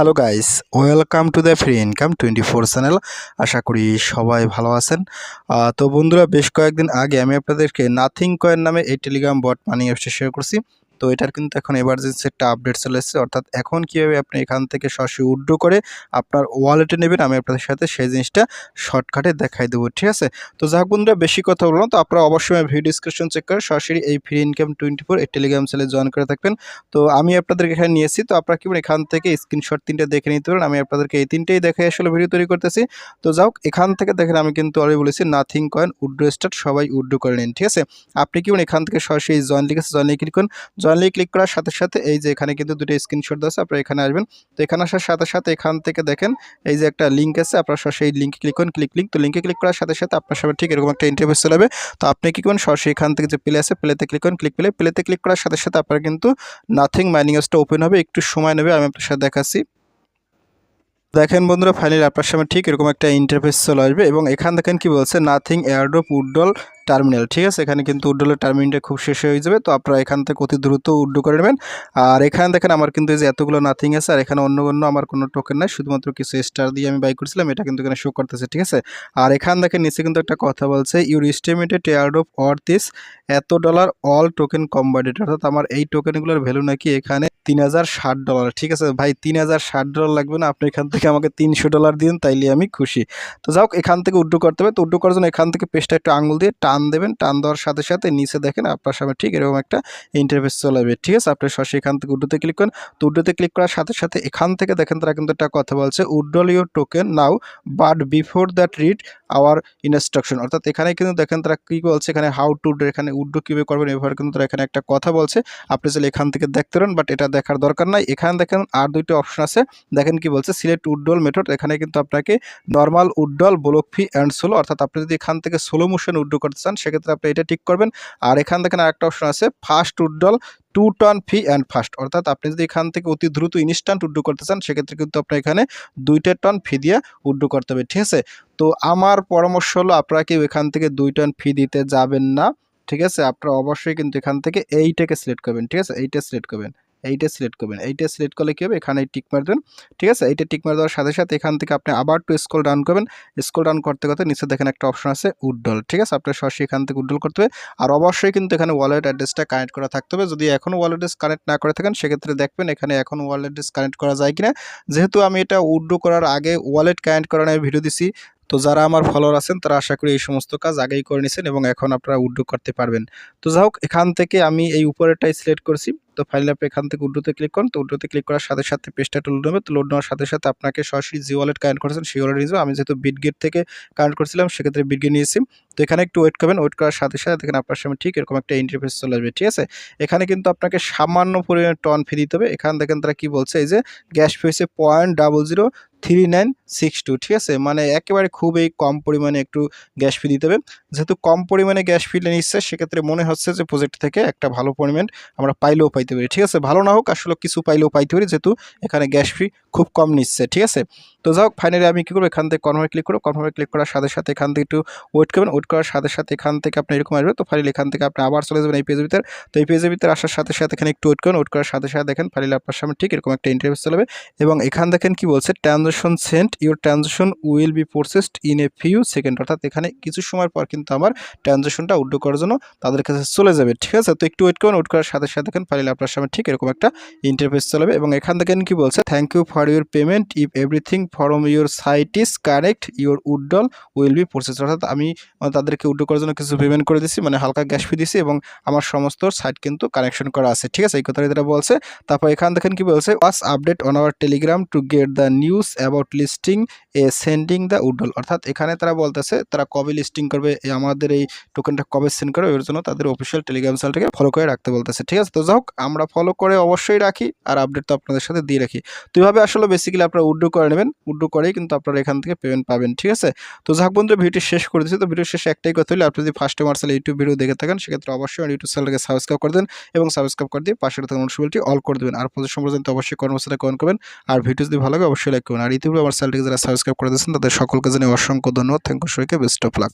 Hello guys welcome to the free income twenty four channel আশা করি সবাই ভালো আছেন। তো বন্ধুরা, বেশ কয়েকদিন আগে আমি আপনাদেরকে নাথিং কয়েন নামে এই টেলিগ্রাম বট মানি অ্যাপসটি শেয়ার করছি। তো এটার কিন্তু এখন এমার্জেন্সি একটা আপডেট চলে এসেছে। অর্থাৎ এখন কীভাবে আপনি এখান থেকে সরাসরি উড্রো করে আপনার ওয়ালেটে নেবেন, আমি আপনাদের সাথে সেই জিনিসটা শর্টকাটে দেখাই দেবো, ঠিক আছে? তো যাক বন্ধুরা, বেশি কথা বললাম তো আপনারা অবশ্যই ভিডিও ডিসক্রিপশন চেক করে সরাসরি এই ফ্রি ইনকাম টোয়েন্টি ফোর এই টেলিগ্রাম চ্যানেলে জয়েন করে থাকবেন। তো আমি আপনাদেরকে এখানে নিয়েছি তো আপনারা কি এখান থেকে স্ক্রিনশট তিনটে দেখে নিতে পারেন। আমি আপনাদেরকে এই তিনটেই দেখে আসলে ভিডিও তৈরি করতেছি। তো যাও এখান থেকে দেখেন আমি কিন্তু অলরেডি বলেছি নাথিং কয়েন উড্রো স্টার্ট সবাই উড্রো করে নিন, ঠিক আছে? আপনি কি এখান থেকে সরাসরি জয়েন লিখেছে জয়েন ক্লিক করুন। জয়েন ক্লিক করার সাথে সাথে এই যে এখানে কিন্তু দুটো স্ক্রিনশট আছে, আপনারা এখানে আসবেন। তো এখানে আসার সাথে সাথে এখান থেকে দেখেন, এই যে একটা লিঙ্ক আছে, আপনারা এই লিঙ্কে ক্লিক করুন ক্লিক লিঙ্ক তো লিঙ্কে ক্লিক করার সাথে সাথে আপনার সামনে ঠিক এরকম একটা ইন্টারভিউ চলে যাবে। তো আপনি কি করেন সরাসরি এখান থেকে যে প্লে আছে প্লেতে ক্লিক করুন ক্লিক প্লে প্লেতে ক্লিক করার সাথে সাথে আপনার কিন্তু নাথিং মাইনিং ওপেন হবে, একটু সময় নেবে, আমি আপনার সাথে দেখাচ্ছি। দেখেন বন্ধুরা ফাইনালি আপনার সামনে ঠিক এরকম একটা ইন্টারফেস চলে আসবে এবং এখান দেখেন কি বলছে নাথিং এয়ারড্রপ উড্ডল টার্মিনাল ঠিক আছে? এখানে কিন্তু উড্ডলের টার্মিনালটা খুব শেষ হয়ে যাবে, তো আপনারা এখান থেকে অতি দ্রুত উড্ডো করে নেবেন। আর এখানে দেখেন আমার কিন্তু এই যে এতগুলো নাথিং আছে, আর এখানে অন্য অন্য আমার কোনো টোকেন নাই, শুধুমাত্র কিছু স্টার দিয়ে আমি বাই করছিলাম, এটা কিন্তু এখানে শো করতেছে, ঠিক আছে? আর এখান দেখেন নিচে কিন্তু একটা কথা বলছে ইউর এস্টিমেটেড এয়ারড্রপ অর্থ ইস এত ডলার অল টোকেন কম্বাইডেড অর্থাৎ আমার এই টোকেনগুলোর ভ্যালু নাকি এখানে তিন হাজার ষাট ডলার ঠিক আছে ভাই, তিন হাজার ষাট ডলার লাগবে না, আপনি এখান থেকে আমাকে তিনশো ডলার দিন, তাইলে আমি খুশি। তো যাও এখান থেকে উড্ডো করতে হবে। তো উড্ডো করার জন্য এখান থেকে পেজটা একটু আঙুল দিয়ে টান দেবেন। টান দেওয়ার সাথে সাথে নিচে দেখেন আপনার সামনে ঠিক এরকম একটা ইন্টারফেস চলে ঠিক আছে, আপনি সরাসরি এখান থেকে উড্ডুতে ক্লিক করেন। তো উড্ডোতে ক্লিক করার সাথে সাথে এখান থেকে দেখেন তারা কিন্তু একটা কথা বলছে woodle your token now but before that read our instruction অর্থাৎ এখানে কিন্তু দেখেন তারা কী বলছে, এখানে হাউ টু এখানে উড্ডো কীভাবে করবেন, এভাবে কিন্তু তারা এখানে একটা কথা বলছে। আপনি চাইলে এখান থেকে দেখতে পারেন বাট এটা দেখার দরকার নাই। এখানে দেখেন আর দুইটা অপশন আছে। দেখেন কি বলছে সিলেক্ট উড্ডল মেথড এখানে কিন্তু আপনাকে normal woodle block fee and solo অর্থাৎ আপনি যদি এখান থেকে সোলো মোশন উড্ডো করতে চান, সেক্ষেত্রে আপনি এটা ঠিক করবেন। আর এখান দেখেন আরেকটা অপশন আছে fast woodle to ton fee and fast অর্থাৎ আপনি যদি এখান থেকে অতি দ্রুত ইনস্ট্যান্ট উড্ডো করতে চান, সেক্ষেত্রে কিন্তু আপনার এখানে দুইটা টন ফি দিয়ে উড্ডো করতে হবে, ঠিক আছে? তো আমার পরামর্শ হলো, আপনারা কেউ এখান থেকে দুই টন ফি দিতে যাবেন না, ঠিক আছে? আপনারা অবশ্যই কিন্তু এখান থেকে এইটাকে সিলেক্ট করবেন, ঠিক আছে? এইটা সিলেক্ট করবেন। এইটা সিলেক্ট করবেন। এইটা সিলেক্ট করলে কী হবে? এখানে টিক মার দেবেন। ঠিক আছে? এইটা টিক মার দেওয়ার সাথে সাথে এখান থেকে আপনি আবার টু স্কোল ডাউন করবেন। স্কোল ডাউন করতে করতে নিচে দেখেন একটা অপশন আছে উড্ডল ঠিক আছে? আপনার সরাসরি এখান থেকে উড্ডল করতে হবে। আর অবশ্যই কিন্তু এখানে ওয়ালেট অ্যাড্রেসটা কানেক্ট করা থাকতে হবে। যদি এখনও ওয়ালেট অ্যাড্রেস কানেক্ট না করে থাকেন, সেক্ষেত্রে দেখবেন এখানে এখন ওয়ালেট অ্যাড্রেস কানেক্ট করা যায় কিনা। যেহেতু আমি এটা উড্ডো করার আগে ওয়ালেট কানেক্ট করার করানোর ভিডিও দিছি, তো যারা আমার ফলোয়ার আছেন, তারা আশা করি এই সমস্ত কাজ আগেই করে নিয়েছেন এবং এখন আপনারা উড্ডো করতে পারবেন। তো যাই হোক, এখান থেকে আমি এই উপরেরটাই সিলেক্ট করছি। তো ফাইনালি আপনি এখান থেকে উড্ডোতে ক্লিক করুন, তো উড্ডোতে ক্লিক করার সাথে সাথে পেজটা লোড নেবে। তো লোড নেওয়ার সাথে সাথে আপনাকে সরাসরি জি ওয়ালেট কানেক্ট করেছেন সেই ওয়ালেট নিয়ে আমি যেহেতু বিটগেট থেকে কানেক্ট করছিলাম, সেক্ষেত্রে বিটগেট নিয়েছি তো এখানে একটু ওয়েট করবেন। ওয়েট করার সাথে সাথে দেখেন আপনার সামনে ঠিক এরকম একটা ইন্টারফেস চলে আসবে, ঠিক আছে? এখানে কিন্তু আপনাকে সামান্য পরিমাণে টন ফি দিতে হবে। এখানে দেখেন তারা কি বলছে, এই যে গ্যাস ফি হচ্ছে point double zero three nine six two ঠিক আছে? মানে একেবারে খুবই কম পরিমাণে একটু গ্যাস ফি দিতে হবে। যেহেতু কম পরিমাণে গ্যাস ফি নিচ্ছে, সেক্ষেত্রে মনে হচ্ছে যে প্রজেক্ট থেকে একটা ভালো পরিমাণ আমরা পাইলেও পাইতে পারি। ঠিক আছে, ভালো না হোক, আসলে কিছু পাইলেও পাইতে পারি, যেহেতু এখানে গ্যাস ফি খুব কম নিচ্ছে, ঠিক আছে? তো যাই হোক ফাইনালি আমি কী করব, এখান থেকে কনভার্ট ক্লিক করব কনভার্ট ক্লিক করার সাথে সাথে এখান থেকে একটু ওয়েট করবেন ওয়েট করার সাথে সাথে এখান থেকে আপনি এরকম আসবে, তো ফাইনালি এখান থেকে আপনি আবার চলে যাবেন এই পেজের ভিতরে। তো এই পেজের ভিতরে আসার সাথে সাথে এখানে একটু ওয়েট করুন ওয়েট করার সাথে সাথে দেখেন ফাইনালি আপনার সামনে ঠিক এরকম একটা ইন্টারভিউ চলবে এবং এখান দেখেন কি বলছে transaction sent your transaction will be processed in a few seconds অর্থাৎ এখানে কিছু সময় পর কিন্তু আমার ট্রানজাকশনটা উড্ডো করার জন্য তাদের কাছে চলে যাবে, ঠিক আছে? তো একটু ওয়েট করুন ওয়েট করার সাথে সাথে দেখেন ফাইনালি আপনার সামনে ঠিক এরকম একটা ইন্টারফেস চলবে এবং এখান থেকে কি বলছে thank you for your payment if everything from your site is correct your woodle will be process অর্থাৎ আমি তাদেরকে উড্ডো করার জন্য কিছু পেমেন্ট করে দিচ্ছি মানে হালকা গ্যাস ফি দিছি এবং আমার সমস্ত সাইট কিন্তু কানেকশন করা আছে। ঠিক আছে? এই কথাটা যেটা বলছে, তারপর এখান থেকে কি বলছে was update on our telegram to get the news about listing a sending the woodle অর্থাৎ এখানে তারা বলতেছে, তারা কবে লিস্টিং করবে আমাদের এই টোকেনটা কবে সেন্ড করবে, এর জন্য তাদের অফিসিয়াল টেলিগ্রাম চ্যানেলটাকে ফলো করে রাখতে বলতেছে। ঠিক আছে? তো যাই হোক আমরা ফলো করে অবশ্যই রাখি আর আপডেট তো আপনাদের সাথে দিয়ে রাখি। তো এইভাবে আসলে বেসিক্যালি আপনারা উড্ডো করে নেবেন। উড্ডো করেই কিন্তু আপনারা এখান থেকে পেমেন্ট পাবেন, ঠিক আছে? তো যাক বন্ধু ভিডিও শেষ করে দিচ্ছি। তো ভিডিও শেষে একটাই কথা হলে, আপনি যদি ফার্স্ট মার্সাল ইউটিউব ভিডিও দেখে থাকেন, সেক্ষেত্রে অবশ্যই ইউটিউব চ্যানেলকে সাবস্ক্রাইব করে দেন এবং সাবস্ক্রাইব করে দিয়ে পাশে থাকা নোটিফিকেশনটি অল করে দেবেন। আর প্রতি সম্পর্কে অবশ্যই কর্মসাথে কমেন্ট করবেন। আর ভিডিও যদি ভালো লাগে, অবশ্যই লাইক করবেন। আর ইতিপূর্বে আমার চ্যানেলটিকে যারা সাবস্ক্রাইব করে দিয়েছেন, তাদের সকলকে জানিয়ে অসংখ্য ধন্যবাদ। থ্যাংক ইউ সবাইকে বেস্ট অফ লাক